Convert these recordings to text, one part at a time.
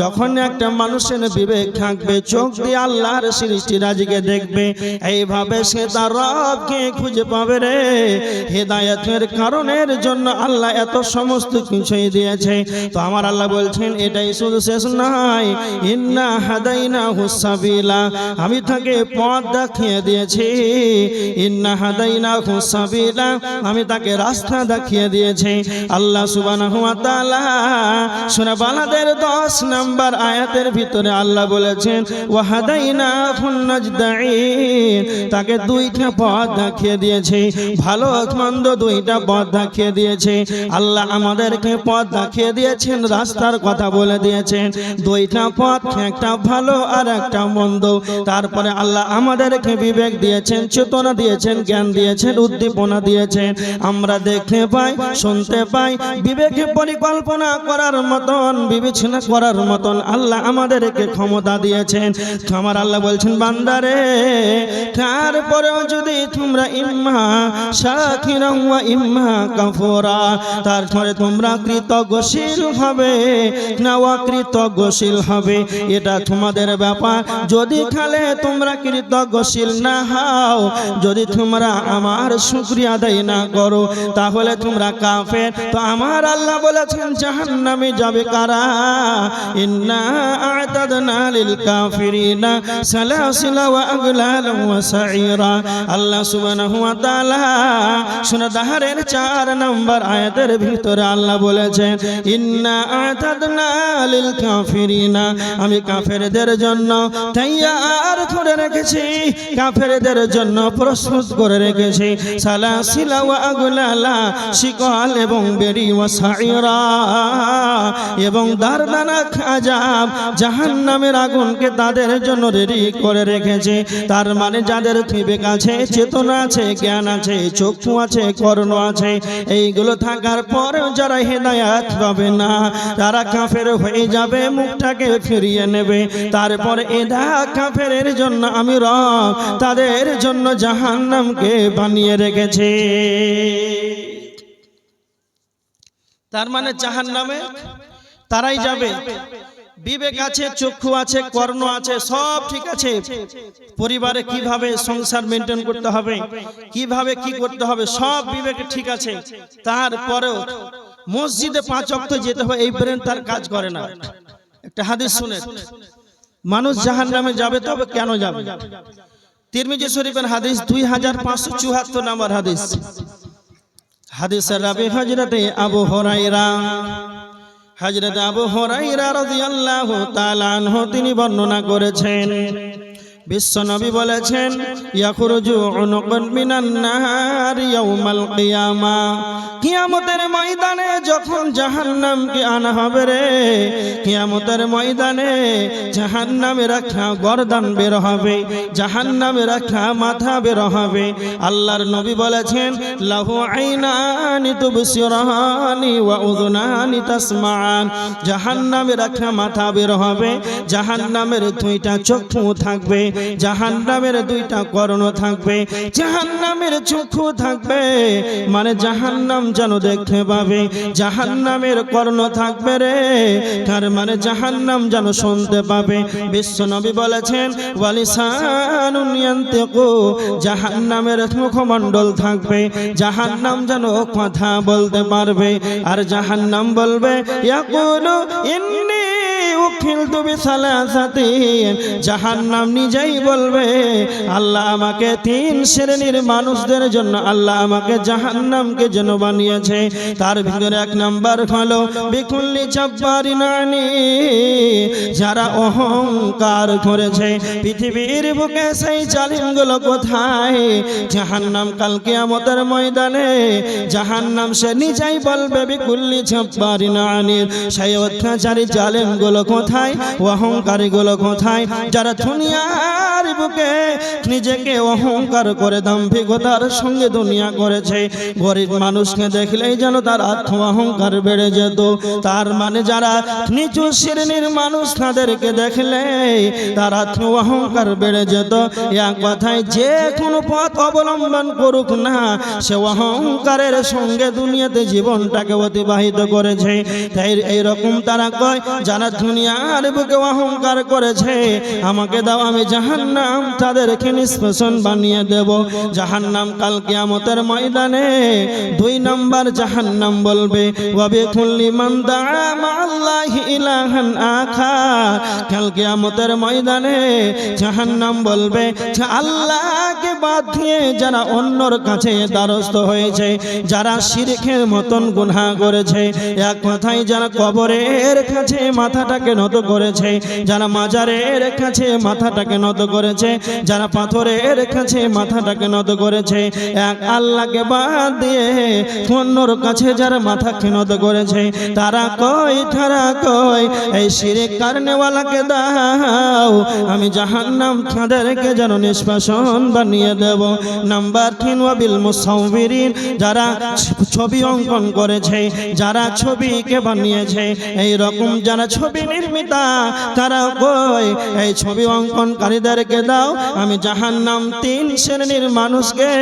যখন একটা মানুষের বিবেক থাকবে, চোখ দিয়ে আল্লাহর সৃষ্টি রাজিকে দেখবে, এইভাবে সে তার রবকে খুঁজে পাবে রে। হেদায়তের কারণের জন্য আল্লাহ এত সমস্ত কিছুই দিয়েছে। তো আমার আল্লাহ বলছেন, এটাই শুধু শেষ নয়। ইন্না হাদাইনা হুসাবিলা আমি তাকে পথ দেখিয়ে দিয়েছি। ইন্না হাদাইনা হুসাবিলা আমি তাকে রাস্তা দেখিয়ে দিয়েছি। আল্লাহ তাআলা, সূরা বালাদের 10 নাম্বার আয়াতের ভিতরে আল্লাহ বলেছেন তাকে দুইটা পথ দেখিয়ে দিয়েছে, ভালো মন্দ দুইটা পথ দেখিয়ে দিয়েছে। আল্লাহ আমাদেরকে পথ দেখিয়ে দিয়েছেন, রাস্তার কথা বলে দিয়েছেন। দুইটা পথ, একটা ভালো আর একটা মন্দ। তারপরে আল্লাহ আমাদেরকে বিবেক দিয়েছেন, চেতনা দিয়েছেন, জ্ঞান দিয়েছেন, উদ্দীপনা দিয়েছেন। আমরা দেখতে পাই, শুনতে পাই, বিবেকে পরিকল্পনা করার মতন, বিবেচনা করার মতন আল্লাহ আমাদেরকে ক্ষমতা দিয়েছেন। আমার আল্লাহ বলছেন, বান্দারে, তারপরেও যদি তোমরা ইম্মা শাকিরা ইম্মা কাফুরা, তারপরে তোমরা কৃতজ্ঞশীল হবে না অকৃতজ্ঞশীল হবে, এটা তোমাদের ব্যাপার। যদি খালে তোমরা কৃতজ্ঞশীল না হও, যদি তোমরা আমার শুক্রিয়া আদায় না করো, তাহলে তোমরা কাফের। তো আমার আল্লাহ বলেছেন, জাহান্নামে যাবে কারা? কাফিরিনা সালাসিলা ওয়া আগলালা ওয়া সাইরা আল্লাহ সুবহানাহু ওয়া তাআলা শুনে দাহারের চার নম্বর আয়াতের ভিতরে আল্লাহ বলেছেন, ইন্না আ'তাদনা লিল কাফিরিনা। আমি কাফেরদের জন্য তৈয়ার করে রেখেছি, কাফেরদের জন্য প্রস্তুত করে রেখেছি। সালাসিলা ওয়া আগলালা, শিকল এবং বেরি ওয়া সাইরা, এবং দারদানা আজাব জাহান্নামের আগুনকে তাদের জন্য রেডি করে রেখেছে। তার মানে যাদের বিবেক আছে চেতনা আছে, জ্ঞান আছে, চক্ষু আছে, কর্ণ আছে, এইগুলো থাকার পরেও যারা হেদায়াত পাবে না, তারা কাফের হয়ে যাবে, মুখটাকে ফিরিয়ে নেবে। তারপর এদা কাফের জন্য আমি রব, তাদের জন্য জাহান্নামকে বানিয়ে রেখেছে। তার মানে জাহান্নামে তারাই যাবে। বিবেক আছে চক্ষু আছে কর্ণ আছে সব ঠিক আছে। পরিবারে কীভাবে সংসার মেনটেন করতে হবে কীভাবে কি করতে হবে সব বিবেক ঠিক আছে। তারপরেও মসজিদে পাঁচ অক্ট যেতে হবে এই ব্রেন তার কাজ করে না। একটা হাদিস শুনে মানুষ জাহান নামে যাবে তবে কেন যাবে? তিরমিজি শরীফের হাদিস দুই হাজার পাঁচশো চুয়াত্তর নম্বর হাদিস। হাদিসের রাবি হজরতে আবু হরাইরা হজরত আবু হরাইরা রাদিয়াল্লাহু তাআলা আনহু তিনি বর্ণনা করেছেন। বিশ্বনবী বলেছেন, ইয়াখরুজু উনুকুন মিনান নাহার ইয়াউমাল কিয়ামা। কিয়ামতের ময়দানে যখন জাহান্নামকে আনা হবে রে, কিয়ামতের ময়দানে জাহান্নামে রাখা গরদান বের হবে, জাহান্নামে রাখা মাথা বের হবে। আল্লাহর নবী বলেছেন, লাহু আইনানি তুবসিরানি ওয়া উযুনানি তাসমাআন। জাহান্নামে রাখা মাথা বের হবে, জাহান্নামের দুইটা চক্ষু থাকবে, জাহান্নামের দুইটা কর্ণ থাকবে, জাহান্নামের চক্ষু থাকবে। মানে জাহান্নাম যেন দেখতে পাবে জাহান নামের কর্ণ থাকবে রে। তার মানে জাহান নাম যেন শুনতে পাবে। বিশ্ব নবী বলেছেন জাহান নামের মুখমন্ডল থাকবে। জাহান্নাম যেন কথা বলতে পারবে। আর জাহান নাম বলবে, ইয়াকুলু ইন্নী উখিলতু বিসালাসাতিন জাহান্নাম নিজেই বলবে, আল্লাহ আমাকে তিন শ্রেণির মানুষদের জন্য, আল্লাহ আমাকে জাহান্নামকে যেন বানিয়েছে। তার ভিতরে এক নাম্বার হলো, বিকুল্লি চাব্বারি নানি, যারা অহংকার করেছে। পৃথিবীর বুকে সেই জালিমগুলো কোথায়? জাহান্নাম কালকে আমাদের ময়দানে, জাহান্নাম সে নিজেই বলবে, বিকুল্লি চাব্বারি নানির। সেই অত্যাচারী জালিমগুলো কোথায়? অহংকারী গুলো কোথায়? যারা দুনিয়ার বুকে নিজেকে অহংকার করে দাম্ভিকতার সঙ্গে দুনিয়া করেছে। গরিব মানুষকে দেখলেই যেন তার আত্ম অহংকার বেড়ে যেত। তার মানে যারা নিচু শ্রেণির মানুষ তাদেরকে দেখলে তার আত্ম অহংকার বেড়ে যেত। এক কথায় যে কোনো পথ অবলম্বন করুক না, সে অহংকারের সঙ্গে দুনিয়াতে জীবনটাকে অতিবাহিত করেছে। তাই এইরকম তারা কয়, যারা দুনিয়া দুনিয়ার বুকে অহংকার করেছে, আমাকে দাও, আমি জাহান্নাম তাদেরকে নিষ্পেষণ বানিয়ে দেব। জাহান্নাম কাল কিয়ামতের ময়দানে দুই নাম্বার জাহান্নাম বলবে, ওয়াবে কুল্লি মান দাআ মা'আল্লাহি ইলাহান আখার। কাল কিয়ামতের ময়দানে জাহান্নাম বলবে, যে আল্লাহকে বাদ দিয়ে যারা অন্যর কাছে দ্বারস্থ হয়েছে, যারা শিরকের মতন গুনাহ করেছে, এক কথায় যারা কবরের কাছে মাথাটাকে নত করেছে, যারা মাজারের কাছে মাথাটাকে নত করেছে, যারা পাথরের কাছে মাথাটাকে নত করেছে, এক আল্লাহকে বাদ দিয়ে অন্যর কাছে যারা মাথাকে নত করেছে, তারা কই তারা কই, এই শিরে কারণেওয়ালাকে দাও, আমি জাহান্নাম তাদেরকে যেন নিষ্পাসন বানিয়ে দেব। নাম্বার তিন, ওয়াবিল মুসাউবিরিন, যারা ছবি অঙ্কন করেছে, যারা ছবিকে বানিয়েছে এই রকম যারা ছবি নির্মিতা, তারা কই, এই ছবি অঙ্কনকারীদেরকে দাও। আমি জাহান্নাম তিন শ্রেণির মানুষকে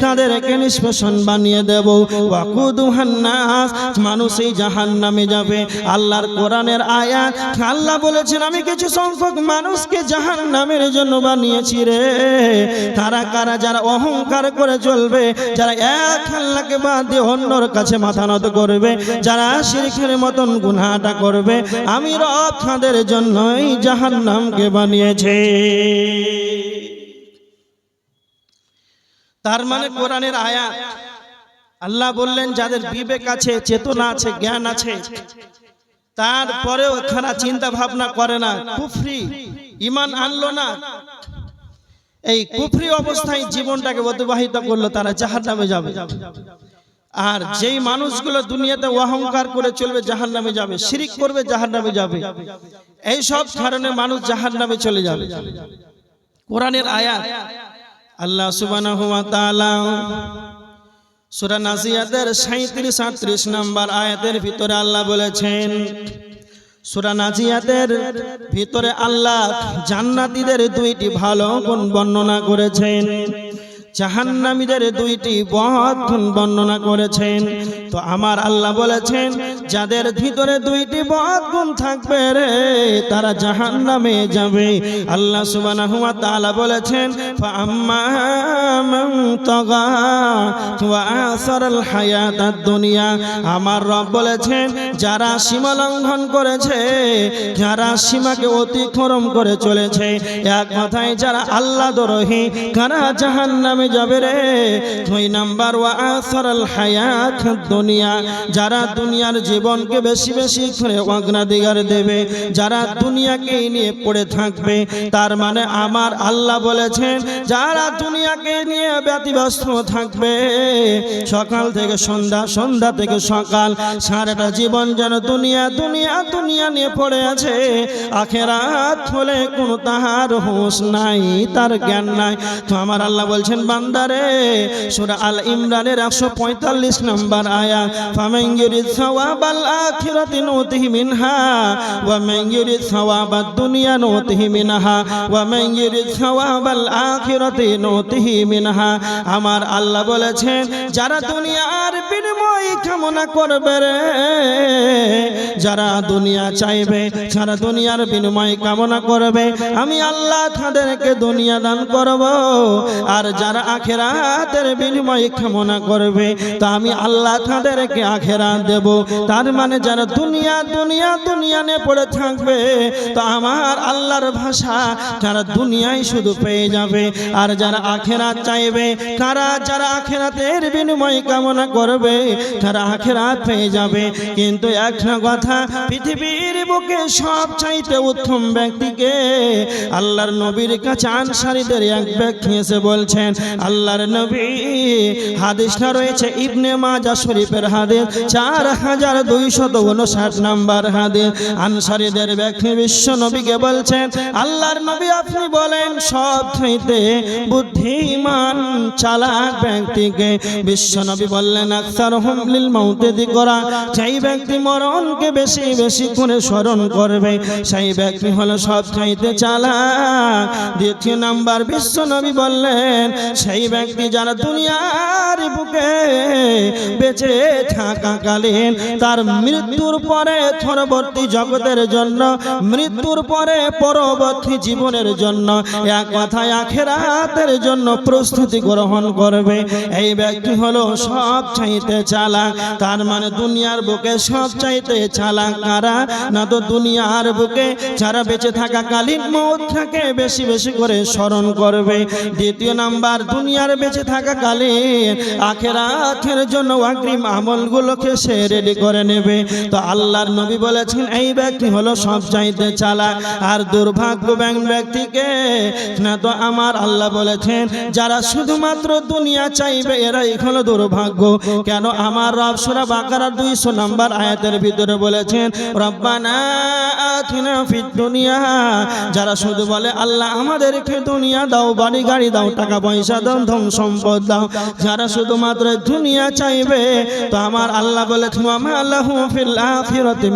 তাদেরকে নিষ্পেষণ বানিয়ে দেব। ওয়াকুদুহান্নাস মানুষ এই জাহান্নামে যাবে। আল্লাহর কোরআনের আয়াত, আল্লাহ বলেছেন, আমি কিছু সংখ্যক মানুষকে জাহান নামের জন্য বানিয়েছি রে। তারা কারা, যারা অহংকার করে চলবে, যারা এক আল্লাহকে বাদ দিয়ে অন্যর কাছে মাথা নত করবে, যারা শিরকের মতন গুনাহটা করবে, আমি রব তাদের জন্যই জাহান্নামকে বানিয়েছে। তার মানে কোরআনের আয়াত আল্লাহ বললেন, যাদের বিবেক আছে, চেতনা আছে, জ্ঞান আছে, তারপরেও খানা চিন্তা ভাবনা করে না, কুফরি, ইমান আনলো না। এই কুফরি অবস্থায় জীবনটাকে অতিবাহিত করল, তারা জাহার নামে যাবে। আর যেই মানুষগুলো দুনিয়াতে অহংকার করে চলবে জাহার নামে যাবে, শিরিক করবে, জাহান্নামে যাবে। এই সব কারণে মানুষ জাহার নামে চলে যাবে। কোরআনের আয়াত। আল্লাহ সুবাহ সূরা নাজিয়াতের 37 37 নম্বর আয়াতের ভিতরে আল্লাহ বলেছেন, সুরা নাজিয়াতের ভিতরে আল্লাহ জান্নাতীদের দুইটি ভালো গুণ বর্ণনা করেছেন। জাহান্নামীদের দুইটি গুণ বর্ণনা করেছেন। তো আমার আল্লাহ বলেছেন, যাদের ভিতরে দুইটি বহৎ গুণ থাকবে রে, তারা জাহান্নামে যাবে। আল্লাহ সুবহানাহু ওয়া তাআলা বলেছেন, ফাআম্মা মান তাগা ওয়া আসারাল হায়াতাদ দুনিয়া। আমার রব বলেছেন, যারা সীমা লঙ্ঘন করেছে, যারা সীমাকে অতিক্রম করে চলেছে, এক কথায় যারা আল্লাহ দরহি কারা জাহান্নামে যাবে রে। দুই নাম্বার ওয়া আসারাল হায়াত দুনিয়া। যারা দুনিয়ার জীবনকে বেশি বেশি করে অগ্রাধিকার দেবে, যারা দুনিয়াকে নিয়ে পড়ে থাকবে, তার মানে আমার আল্লাহ বলেছেন, যারা দুনিয়াকে নিয়ে ব্যতিব্যস্ত থাকবে, সকাল থেকে সন্ধ্যা সন্ধ্যা থেকে সকাল, সারাটা জীবন যেন দুনিয়া দুনিয়া দুনিয়া নিয়ে পড়ে আছে। আখেরাত হলে কোনো তাহার হুঁশ নাই, তার জ্ঞান নাই। তো আমার আল্লাহ বলছেন বান্দারে, সূরা আল ইমরানের 145 নম্বর আয়াত ফামান ইউরিদ সাওয়াবাল আখিরাতি নুতিহি মিনহা, ওয়া ইউরিদ সাওয়াবাদ দুনিয়া নুতিহি মিনহা, ওয়া ইউরিদ সাওয়াবাল আখিরাতি নুতিহি মিনহা। আমার আল্লাহ বলেছেন, যারা দুনিয়ার বিনিময় কামনা করবে রে যারা দুনিয়া চাইবে, সারা দুনিয়ার বিনিময় কামনা করবে, আমি আল্লাহ তাদেরকে দুনিয়া দান করব। আর যারা আখেরাতের বিনিময় কামনা করবে, তা আমি আল্লাহ তাদেরকে আখেরাত দেব। তার মানে যারা দুনিয়া দুনিয়া দুনিয়া নিয়ে পড়ে থাকবে, তো আমার আল্লাহর ভাষা যারা দুনিয়ায় শুধু পেয়ে যাবে। আর যারা আখেরাত চাইবে, তারা যারা আখেরাতের বিনিময় কামনা করবে, তারা আখেরাত পেয়ে যাবে। কিন্তু একটা কথা পৃথিবীর বুকে সব চাইতে উত্তম ব্যক্তিকে আল্লাহর নবীর কাছে আনসারীদের এক ব্যক্তি এসে বলছেন, আল্লাহর নবী হাদিসটা রয়েছে ইবনে মাজা শরীফের হাদিস, চার হাজার দুইশত উনষাট নাম্বার হাদিস। আনসারীদের ব্যক্তি বিশ্ব নবীকে বলছেন, আল্লাহর নবী আপনি বলেন, সব চাইতে বুদ্ধিমান, চালাক ব্যক্তিকে। বিশ্ব নবী বললেন, আকসারহুম লিল মাউতি যিকরা। সেই ব্যক্তি মরণকে বেশি বেশি করে স্মরণ করবে। সেই ব্যক্তি হলো সব চাইতে চালাক দ্বিতীয় নাম্বার বিশ্ব নবী বললেন, সেই ব্যক্তি যারা দুনিয়ার বুকে বেঁচে থাকাকালীন তার মৃত্যুর পরে পরবর্তী জগতের জন্য, মৃত্যুর পরে পরবর্তী জীবনের জন্য, এক কথায় আখেরাতের জন্য প্রস্তুতি গ্রহণ করবে। এই ব্যক্তি হলো সব চাইতে চালাক তার মানে দুনিয়ার বুকে সব চাইতে চালাক কারা না তো দুনিয়ার বুকে যারা বেঁচে থাকাকালীন মৌতটাকে বেশি বেশি করে স্মরণ করবে। দ্বিতীয় নাম্বার, দুনিয়ার বেঁচে থাকাকালীন আখেরাতের জন্য অগ্রিম আমলগুলোকে সে রেডি করে নেবে। তো আল্লাহর নবী বলেছেন, এই ব্যক্তি হলো সব চাইতে চালাক আর দুর্ভাগ্যবান ব্যক্তিকে। না তো আমার আল্লাহ বলেছেন, যারা শুধুমাত্র দুনিয়া চাইবে, এরাই হলো দুর্ভাগ্য। কেন? আমার রব সুরা বাকারার দুইশো নাম্বার আয়াতের ভিতরে বলেছেন, রব্বানা আতিনা ফিদ দুনিয়া। যারা শুধু বলে, আল্লাহ আমাদেরকে দুনিয়া দাও, বাড়ি গাড়ি দাও, টাকা পয়সা দাও ধন সম্পদ দাও। যারা শুধুমাত্র দুনিয়া চাইবে, তো আমার আল্লাহ বলে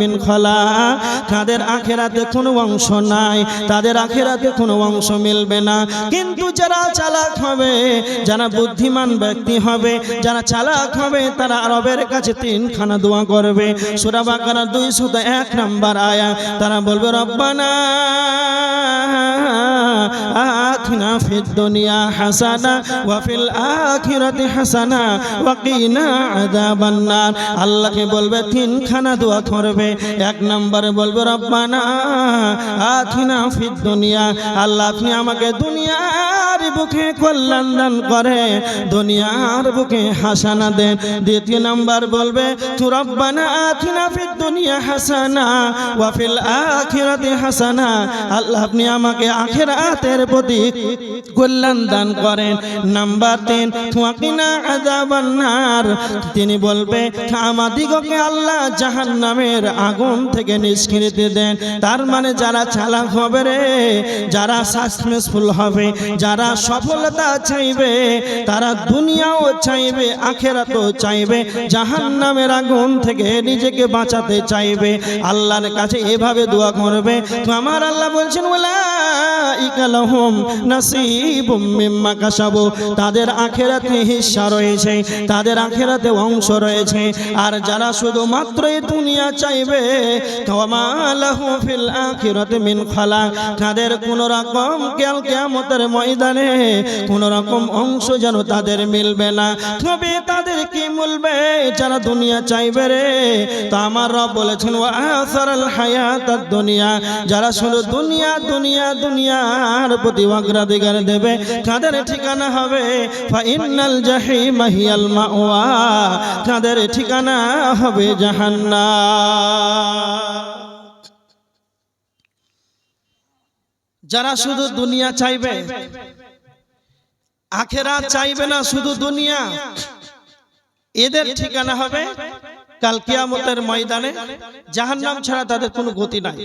মিন খলা। তাদের আখেরাতে কোনো অংশ নাই, তাদের আখেরাতে কোনো অংশ মিলবে না। কিন্তু যারা চালাক হবে, যারা বুদ্ধিমান ব্যক্তি হবে, যারা চালাক হবে, তারা আরবের কাছে তিনখানা দোয়া করবে। সুরা দুই সুতা এক নাম্বার আয়া। তারা বলবে, রব্বানা দুনিয়া হাসানা হাসানা আল্লাহকে বলবে, তিনখানা দোয়া করবে। এক নম্বরে বলবে, রব্বানা আথিনা ফিদ দুনিয়া। আল্লাহ, আপনি আমাকে দুনিয়া বুকে কল্যাণ দান করে, দুনিয়ার বুকে হাসানা দেন। দ্বিতীয় নাম্বার বলবে দুনিয়া হাসানা, ওয়া ফিল আখিরাতি হাসানা। আল্লাহ আপনি আমাকে প্রতি কল্যাণ দান করেন। নাম্বার তিন ওয়াকিনা আযাবান্নার তিনি বলবে আমাদিগকে আল্লাহ জাহান্নামের আগুন থেকে নিষ্কৃতি দেন। তার মানে যারা চালাক হবে রে, যারা সাকসেসফুল হবে, যারা সফলতা চাইবে, তারা দুনিয়াও চাইবে, আখেরাতও চাইবে, জাহান্নামের আগুন থেকে নিজেকে বাঁচাতে চাইবে। আল্লাহর কাছে এভাবে দোয়া করবে। তো আমার আল্লাহ বলছেন কাসাবু। তাদের আখেরাতে হিস্সা রয়েছে, তাদের আখেরাতে অংশ রয়েছে। আর যারা শুধুমাত্র দুনিয়া চাইবে তাদের কোন রকম কেয়াল কিয়ামতের ময়দানে কোন রকম অংশ যেন তাদের মিলবে না। তবে তাদের কি মিলবে যারা দুনিয়া চাইবে রে। তা আমার রব বলেছেন আসারাল হায়াতাদ দুনিয়া। যারা শুধু দুনিয়া দুনিয়া, দুনিয়ার প্রতি অগ্রাধিকার দেবে, তাদের ঠিকানা হবে ফাইনাল জাহিম হিয়াল মাওয়া। তাদের ঠিকানা হবে জাহান্নাম। যারা শুধু দুনিয়া চাইবে আখেরা চাইবে না শুধু দুনিয়া। এদের ঠিকানা হবে কালকিয়ামতের ময়দানে। জাহান্নাম ছাড়া তাদের কোনো গতি নাই।